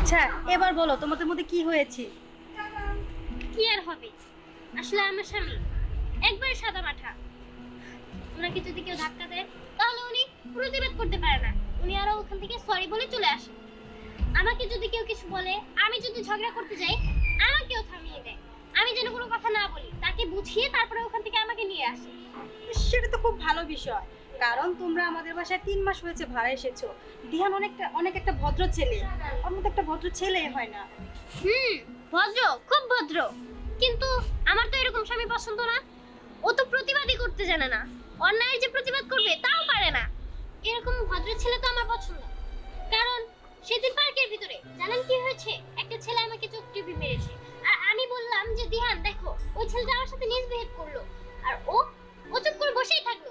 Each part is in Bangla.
আচ্ছা এবার বলো, তোমাদের মধ্যে কি হয়েছে? কি আর হবে? আসলে আমার স্বামী একবারে সাদা মাঠা। ওনাকে যদি কেউ ধাক্কা দেয়, তাহলে উনি প্রতিবাদ করতে পারে না। উনি আরও ওখান থেকে সরি বলে চলে আসে আমাকে যদি কেউ কিছু বলে আমি যদি ঝগড়া করতে যাই আমাকেও থামিয়ে দেয়। আমি যেন কোনো কথা না বলি তাকে বুঝিয়ে তারপরে ওখান থেকে আমাকে নিয়ে আসে। সেটা তো খুব ভালো বিষয়। কারণ তোমরা আমাদের বাসায় তিন মাস হয়েছে ভাড়া এসেছ। দিহান অনেকটা অনেক একটা ভদ্র ছেলে। ওর মতো একটা ভদ্র ছেলে হয় না। হুম ভদ্র খুব ভদ্র। কিন্তু আমার তো এরকম স্বামী পছন্দ না। ও তো প্রতিবাদই করতে জানে না। অন্যায় যে প্রতিবাদ করবে তাও পারে না। এরকম ভদ্র ছেলে তো আমার পছন্দ। কারণ সেদিন পার্কের ভিতরে। জানেন কি হয়েছে? একটা ছেলে আমাকে চোখ টিপি মেরেছে। আর আমি বললাম যে, দিহান, দেখো, ওই ছেলেটা আমার সাথে মিসবিহেভ করল। আর ও ও চুপ করে বসেই থাকল।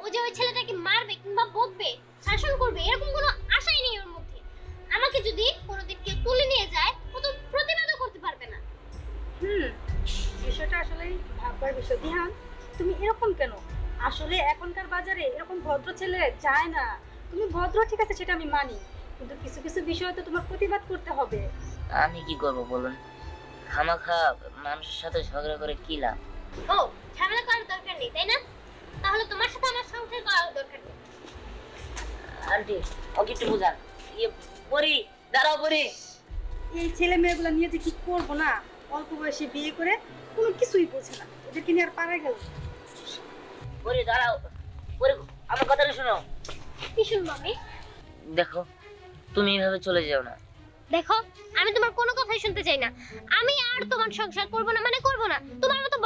ও যে ওই ছেলেটাকে মারবে কিংবা বকবে, শাসন করবে, এরকম কোনো আশাই নেই ওর মধ্যে। আমাকে যদি কোনোদিন কেউ তুলে নিয়ে যায়, ও তো প্রতিবাদও করতে পারবে না। হুম, বিষয়টা আসলে ভাববার বিষয়। দিহান, তুমি এরকম কেন? আসলে এখনকার বাজারে এরকম ভদ্র ছেলে যায় না। তুমি ভদ্র, ঠিক আছে, সেটা আমি মানি। কিছু কিছু বিষয় তো তোমার প্রতিবাদ করতে হবে। আমি কি করব বলুন? খামাখা মানুষের সাথে ঝগড়া করে কি লাভ? ও ঝামেলা করার দরকার নেই তাই না? তাহলে তোমার সাথে আমার সংসার করার দরকার নেই। আন্টি ওকে একটু বুঝান। ইয়ে পরি দাঁড়াও পরি এই ছেলে মেয়েগুলো নিয়ে যে কি করব না? অল্প বয়সে বিয়ে করে কোনো কিছুই বোঝে না। এদেরকে নিয়ে আর পারা গেল। পরি দাঁড়াও। পরি আমার কথাটা শোনো। কি শুনব আমি? দেখো তুমি এইভাবে চলে যাও না। দেখো, আমি তোমার কোনো কথাই শুনতে চাই না। আমি আর তোমার সংসার করব না মানে করব না। তোমার মতো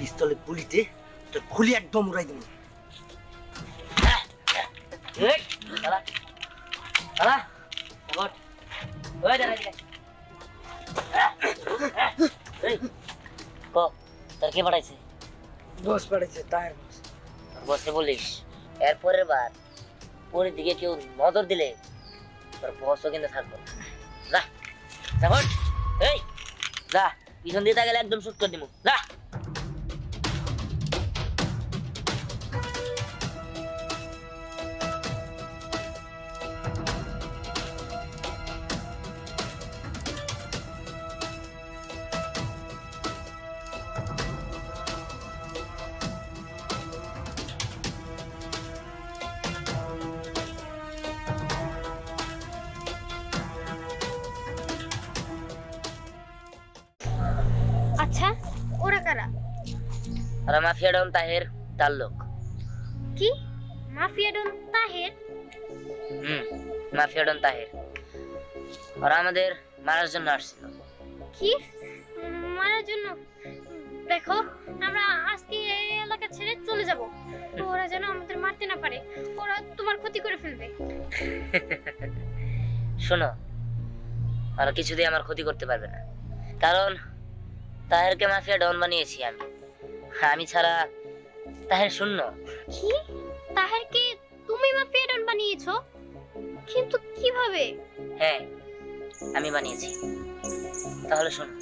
এই পিস্তলে গুলিতে তোর খুলি একদম উড়াই দিবি। তোর কে পাঠাইছে? বস তার বস। বসে বলিস। এরপরের বার পরের দিকে কেউ নজর দিলে তোর বসও কিন্তু থাকব না। যা যা এই যা পিছন দিয়ে গেলে একদম শুট করে দিব। যা। আর মাফিয়া ডন তাহের তার লোক। কি? Mafia don Taher? হুম মাফিয়া ডন তাহের। ওরা আমাদের মারার জন্য আসছিল। কি? মারার জন্য? দেখো আমরা আজকে এই এলাকা ছেড়ে চলে যাব। ওরা যেন আমাদের মারতে না পারে। ওরা তোমার ক্ষতি করে ফেলবে। শোনো ওরা কিছুতেই আমার ক্ষতি করতে পারবে না। কারণ তাহেরকে মাফিয়া ডন বানিয়েছি আমি। আমি ছাড়া তাহের শূন্য। কি? তাহেরকে তুমি বা ডন বানিয়েছো? কিন্তু কীভাবে? হ্যাঁ আমি বানিয়েছি। তাহলে শোনো।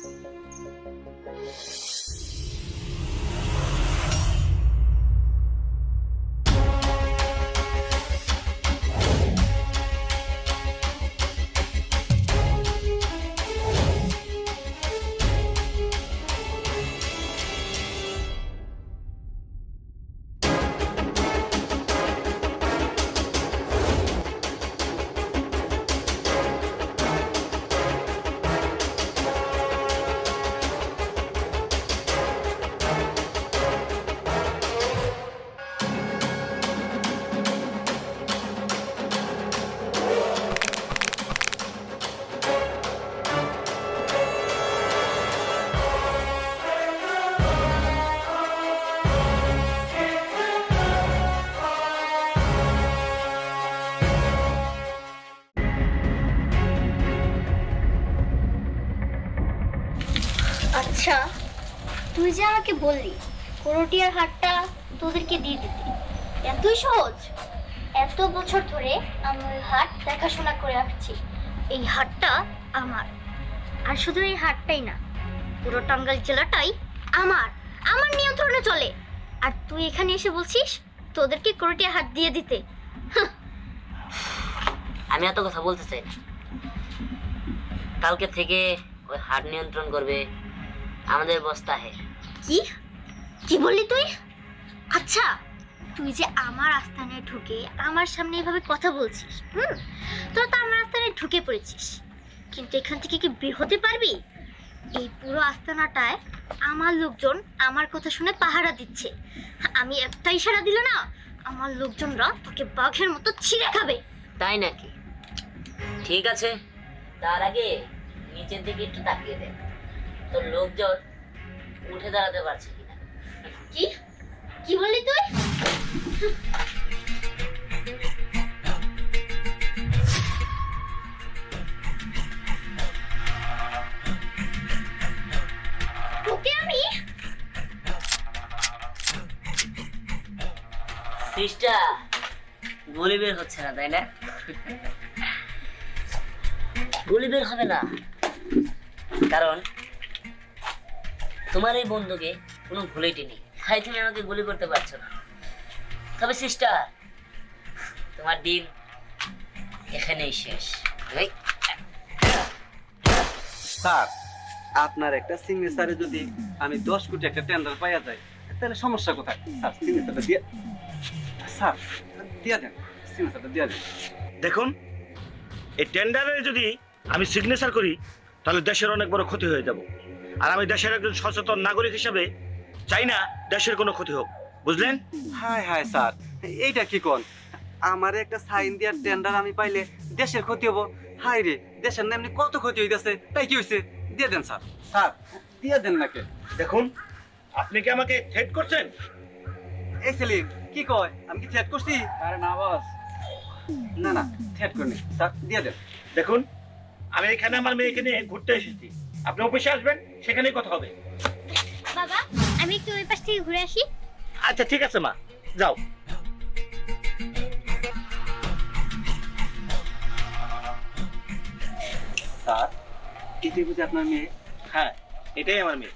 আচ্ছা তুই যে আমাকে বললি করটিয়ার হাটটা তোদেরকে দিয়ে দিতে, এতই সহজ? এত বছর ধরে আমি ওই হাট দেখাশোনা করে রাখছি এই হাটটা আমার। আর শুধু এই হাটটাই না, পুরো টাঙ্গাইল জেলাটাই আমার আমার নিয়ন্ত্রণে চলে। আর তুই এখানে এসে বলছিস তোদেরকে করটিয়া হাট দিয়ে দিতে। আমি এত কথা বলতে চাই কালকে থেকে ওই হাট নিয়ন্ত্রণ করবে আমাদের বস্তা হে। কি? কি বললি তুই? আচ্ছা তুই যে আমার আস্থানে ঢুকে আমার সামনে এভাবে কথা বলছিস হুম? তোরা তো আমার আস্থানে ঢুকে পড়েছিস। কিন্তু এখান থেকে কি বের হতে পারবি? এই পুরো আস্তানাটায় আমার লোকজন আমার কথা শুনে পাহারা দিচ্ছে। আমি একটা ইশারা দিলে না আমার লোকজনরা তোকে বাঘের মতো ছিঁড়ে খাবে। তাই নাকি? ঠিক আছে তার আগে নিচের দিকে একটু তাকিয়ে দেখ। তোর লোকজন উঠে দাঁড়াতে পারছে কিনা। কি? কি বললি তুই? তোকে আমি? সিস্টা গুলি বের হচ্ছে না তাই না? গুলি বের হবে না। কারণ তোমার এই বন্ধুকে কোনো ভুলেটি নেই তাই তুমি আমাকে গুলি করতে পারছ না। তবে সিস্টার তোমার দিন এখানেই শেষ। স্যার আপনার একটা সিগনেচারে যদি আমি দশ কোটি একটা টেন্ডার পাইয়া যাই তাহলে সমস্যা কোথায়? স্যার সিগনেচারটা দিয়ে স্যার দিয়া দেন। সিগনেচারটা দিয়া দেন। দেখুন এই টেন্ডারে যদি আমি সিগনেচার করি তাহলে দেশের অনেক বড় ক্ষতি হয়ে যাব। আর আমি দেশের একজন সচেতন নাগরিক হিসাবে চাই না দেশের কোনো ক্ষতি হোক। বুঝলেন? হাই হাই স্যার এইটা কি কোন? আমার একটা সাইন দেওয়ার টেন্ডার আমি পাইলে দেশের ক্ষতি হব। হাই রে দেশের না এমনি কত ক্ষতি হইতেছে তাই কি হয়েছে দিয়ে দেন স্যার। স্যার দিয়ে দেন নাকি? দেখুন আপনি কি আমাকে থ্রেট করছেন? এই সেলিম কি কয়? আমি কি থ্রেট করছি? আরে না বস না না থ্রেট করিনি। স্যার দিয়ে দেন। দেখুন আমি এখানে আমার মেয়েকে নিয়ে ঘুরতে এসেছি। আপনি অফিসে আসবেন সেখানেই কথা হবে। বাবা আমি একটু ওই পাশ থেকে ঘুরে আসি। আচ্ছা ঠিক আছে মা। যাও। স্যার এটাই বুঝি আপনার মেয়ে? হ্যাঁ এটাই আমার মেয়ে।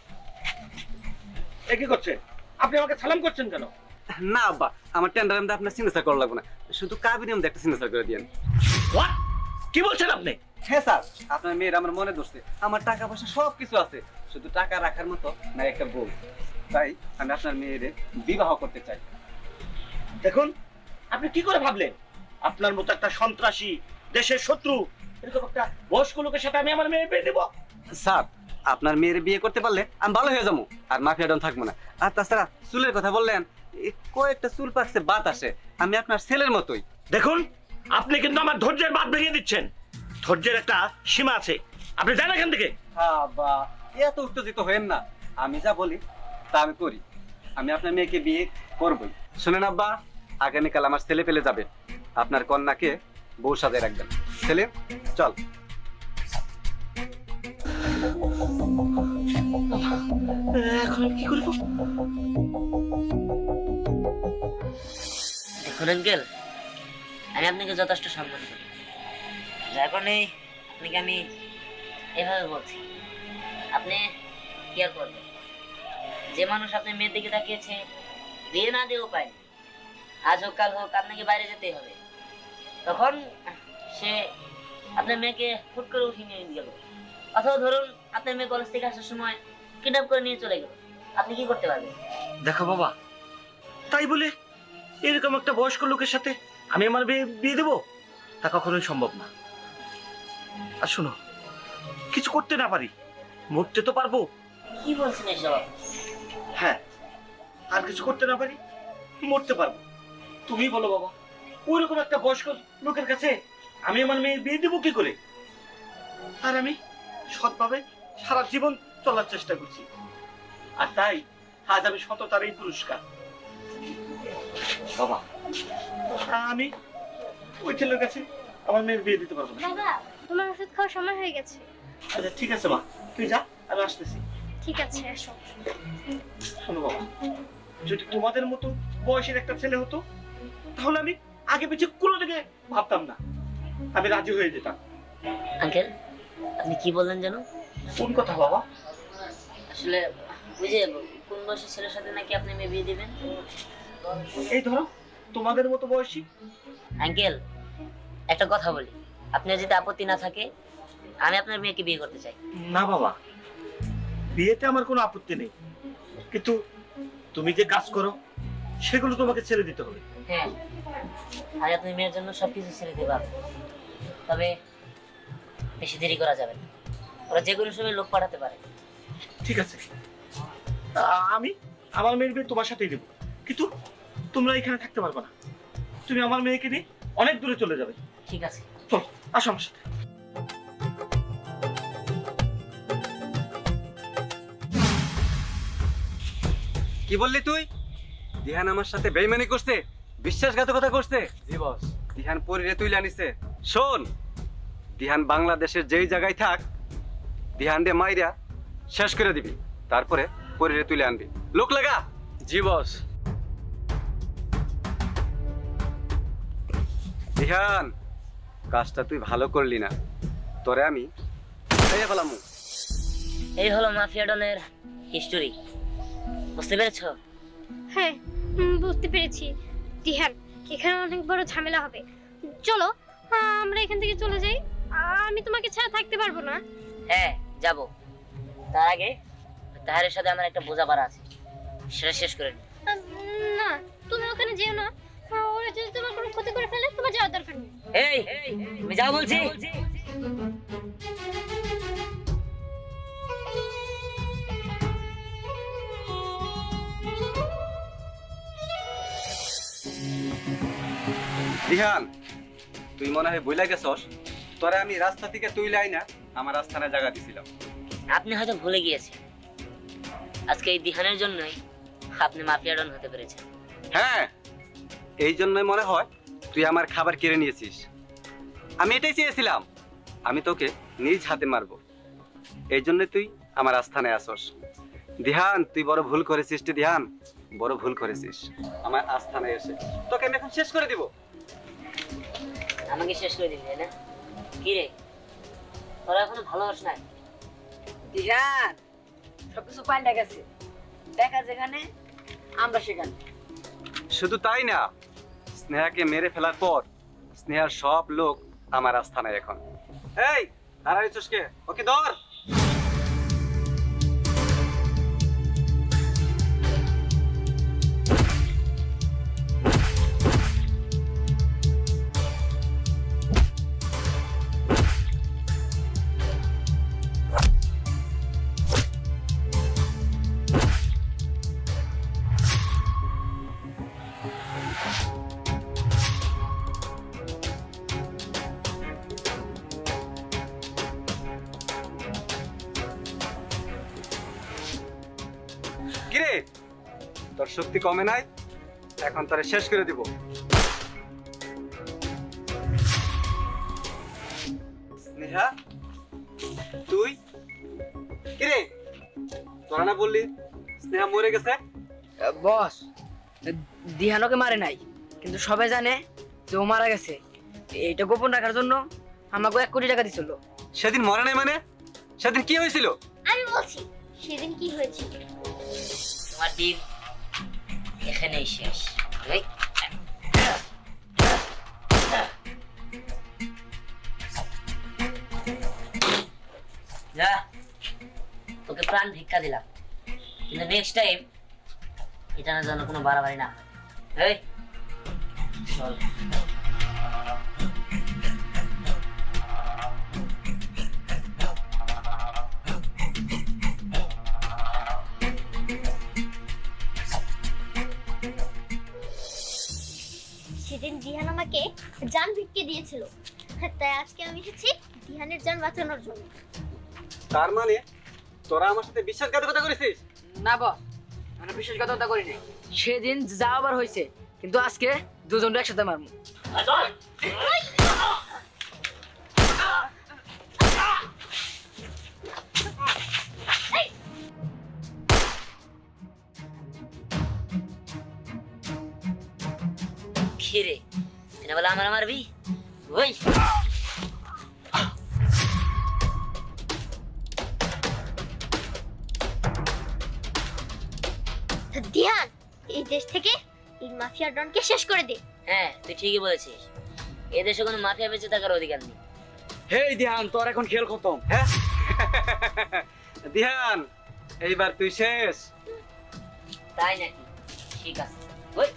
এ কি করছেন? আপনি আমাকে সালাম করছেন কেন? না আব্বা আমার টেন্ডার মধ্যে আপনার সিগনেচার করা লাগবে না। শুধু কাবিনের মধ্যে একটা সিগনেচার করে দিয়েন? কি বলছেন আপনি? হ্যাঁ স্যার। আপনার মেয়ের আমার মনে ধরছে। আমার টাকা পয়সা সব কিছু আছে। শুধু টাকা রাখার মতো না একটা বউ। তাই আমি আপনার মেয়ের বিবাহ করতে চাই। দেখুন আপনি কি করে ভাবলেন? আপনার মতো একটা সন্ত্রাসী দেশের শত্রু এরকম একটা বয়স্ক লোকের সাথে আমি আমার মেয়ে বিয়ে দেবো? স্যার আপনার মেয়ের বিয়ে করতে পারলে আমি ভালো হয়ে যাব আর মাফিয়া ডন থাকব না। আর তাছাড়া চুলের কথা বললেন কয়েকটা চুল পাকছে বাত আসে। আমি আপনার ছেলের মতোই। দেখুন আপনি কিন্তু আমার ধৈর্যের বাদ ভেঙে দিচ্ছেন। ধৈর্যের একটা সীমা আছে। আপনি যান এখান থেকে। বা এত উত্তেজিত হয়েন না। আমি যা বলি তা আমি করি। আমি আপনার মেয়েকে বিয়ে করবই। শুনেন আব্বা আগামীকাল আমার ছেলে পেলে যাবে। আপনার কন্যাকে বউ সাজায় রাখবেন। ছেলে চল। এখন কি করব? দেখুন আঙ্কেল আমি আপনাকে যথেষ্ট সম্মান করি। যার কারণে আপনাকে আমি এভাবে বলছি। আপনি কেয়ার করবেন, যে মানুষ আপনার মেয়ের দিকে তাকিয়েছে, বিয়ে না দিয়েও পায়নি। আজ হোক, কাল হোক, আপনাকে বাইরে যেতেই হবে। তখন সে আপনার মেয়েকে হুট করে উঠিয়ে নিয়ে গেল। অথবা ধরুন, আপনার মেয়ে কলেজ থেকে আসার সময় কিডন্যাপ করে নিয়ে চলে গেল। আপনি কি করতে পারবেন? দেখো বাবা, তাই বলে এরকম একটা বয়স্ক লোকের সাথে আমি আমার বিয়ে বিয়ে দেবো? তা কখনোই সম্ভব না। আর শোনো কিছু করতে না পারি মরতে তো পারব। কি বলছেন এসব? হ্যাঁ আর কিছু করতে না পারি মরতে পারব। তুমি বলো বাবা ওইরকম একটা বয়স্ক লোকের কাছে আমি আমার মেয়ে বিয়ে দেবো কি করে? আর আমি সৎভাবে সারা জীবন চলার চেষ্টা করছি। আর তাই আজ আমি সততার এই পুরস্কার। বাবা আমি ওই ছেলের কাছে আমার মেয়ের বিয়ে দিতে পারব না। বাবা তোমার ওষুধ খাওয়ার সময় হয়ে গেছে। আচ্ছা ঠিক আছে মা। তুই যা আমি আসতেছি। ঠিক আছে এসো শোনো বাবা যদি তোমাদের মতো বয়সের একটা ছেলে হতো তাহলে আমি আগে পিছিয়ে কোনো দিকে ভাবতাম না। আমি রাজি হয়ে যেতাম। আঙ্কেল আপনি কি বললেন যেন? কোন কথা বাবা? আসলে ওই যে কোন বয়সের ছেলের সাথে নাকি আপনি মেয়ে বিয়ে দিবেন? এই ধরো তোমাদের মতো বয়সী। আঙ্কেল একটা কথা বলি। আপনার যদি আপত্তি না থাকে আমি আপনার মেয়েকে বিয়ে করতে চাই। না বাবা বিয়েতে আমার কোনো আপত্তি নেই। কিন্তু তুমি যে কাজ করো সেগুলো তোমাকে ছেড়ে দিতে হবে। হ্যাঁ আমি আপনার মেয়ের জন্য সবকিছু ছেড়ে দিতে তবে বেশি দেরি করা যাবে না। ওরা যে কোনো সময় লোক পাঠাতে পারে। ঠিক আছে। আমি আমার মেয়ের বিয়ে তোমার সাথেই দেবো। কিন্তু তোমরা এখানে থাকতে পারবে না। তুমি আমার মেয়েকে নিয়ে অনেক দূরে চলে যাবে। ঠিক আছে। চলো। আসো আমার সাথে কি বললি তুই? দিহান আমার সাথে বেইমানি করছে বিশ্বাসঘাতকতা করছে। জি বস। দিহান পরিরে তুই আনিছে শোন দিহান বাংলাদেশের যেই জায়গায় থাক দিহান দে মাইরা শেষ করে দিবি। তারপরে পরিরে তুলে আনবি। লোক লাগা? জি বস। দিহান কাজটা তুই ভালো করলি না তোরে আমি খাইয়া ফেলামু। এই হলো মাফিয়া ডনের হিস্টোরি বুঝতে পেরেছ? হ্যাঁ হুম, বুঝতে পেরেছি। দিহান এখানে অনেক বড় ঝামেলা হবে। চলো আহ, আমরা এখান থেকে চলে যাই। আমি তোমাকে ছাড়া থাকতে পারব না। হ্যাঁ যাব। তার আগে তাহারের সাথে আমার একটা বোঝাপড়া আছে। সেটা শেষ করে নিই আহ, না তুমি ওখানে যেও না। ওরা যদি তোমার কোনো ক্ষতি করে ফেলে তোমার যাওয়ার দরকার নেই। এই আমি যা বলছি। দিহান তুই মনে হয় বইলা গেছস? তোরে আমি রাস্তা থেকে তুই লাই না আমার আস্থানে জায়গা দিছিলাম। আপনি হয়তো ভুলে গিয়েছেন। আজকে এই দিহানের জন্যই আপনি মাফিয়া ডন হতে পেরেছেন। হ্যাঁ এই জন্যই মনে হয় তুই আমার খাবার কেড়ে নিয়েছিস। আমি এটাই চেয়েছিলাম। আমি তোকে নিজ হাতে মারবো। এই জন্য তুই আমার আস্থানে আসস। ধ্যান তুই বড় ভুল করেছিস রে ধ্যান বড় ভুল করেছিস। আমার আস্থানে এসে। তোকে আমি এখন শেষ করে দিব। আমাকে শেষ করে দিলি তাই না? কি রে? তোরা এখনও ভালোবাস না দিহান সবকিছু পাল্টে গেছে। দেখা যেখানে আমরা সেখানে। শুধু তাই না স্নেহাকে মেরে ফেলার পর স্নেহার সব লোক আমার আস্থানায় এখন। এই দাঁড়াই কে ওকে ধর। কমে নাই এখন তোরে শেষ করে দিব। স্নেহা তুই? কিরে? তোরা না বললি স্নেহা মরে গেছে? বস দিহানোকে মারে নাই কিন্তু সবাই জানে যে ও মারা গেছে। এইটা গোপন রাখার জন্য আমাকে এক কোটি টাকা দিছিল। সেদিন মরে নাই মানে? সেদিন কি হয়েছিল? আমি বলছি সেদিন কি হয়েছিল? তোমার দিন এখানেই শেষ। যা তোকে প্রাণ ভিক্ষা দিলাম। কিন্তু নেক্সট টাইম এটা না যেন কোনো বাড়াবাড়ি না হয়। চল। দিয়েছিল। হ্যাঁ, তাই আজকে আমি এসেছি দিহানের জান বাঁচানোর জন্য। তার মানে তোরা আমার সাথে বিশ্বাসঘাতকতা করেছিস? না বস আমি বিশ্বাসঘাতকতা করিনি। সেদিন যা আবার হয়েছে কিন্তু আজকে দুজন একসাথে মারমু। খিরে বলে আমার মারবি? ওই দিহান এই দেশ থেকে এই মাফিয়া ডনকে শেষ করে দে। হ্যাঁ তুই ঠিকই বলেছিস। এদেশে কোনো মাফিয়া বেঁচে থাকার অধিকার নেই। হেই দিহান তোর এখন খেল খতম হ্যাঁ? দিহান এইবার তুই শেষ। তাই নাকি? ঠিক আছে। ওই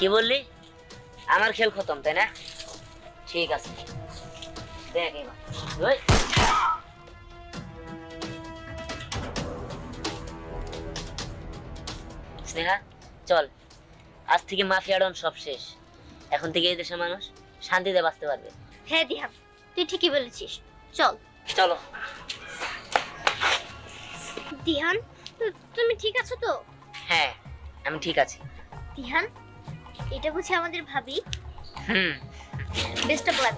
কি বললি? আমার খেল খতম তাই না? ঠিক আছে। দেখ এবার। স্নেহা চল। আজ থেকে মাফিয়া ডন সব শেষ। এখন থেকে এই দেশের মানুষ শান্তিতে বাঁচতে পারবে। হ্যাঁ দিহান তুই ঠিকই বলেছিস। চল। চলো। দিহান তুমি ঠিক আছো তো? হ্যাঁ আমি ঠিক আছি। দিহান এটা বুঝি আমাদের ভাবি। হুম। Best of luck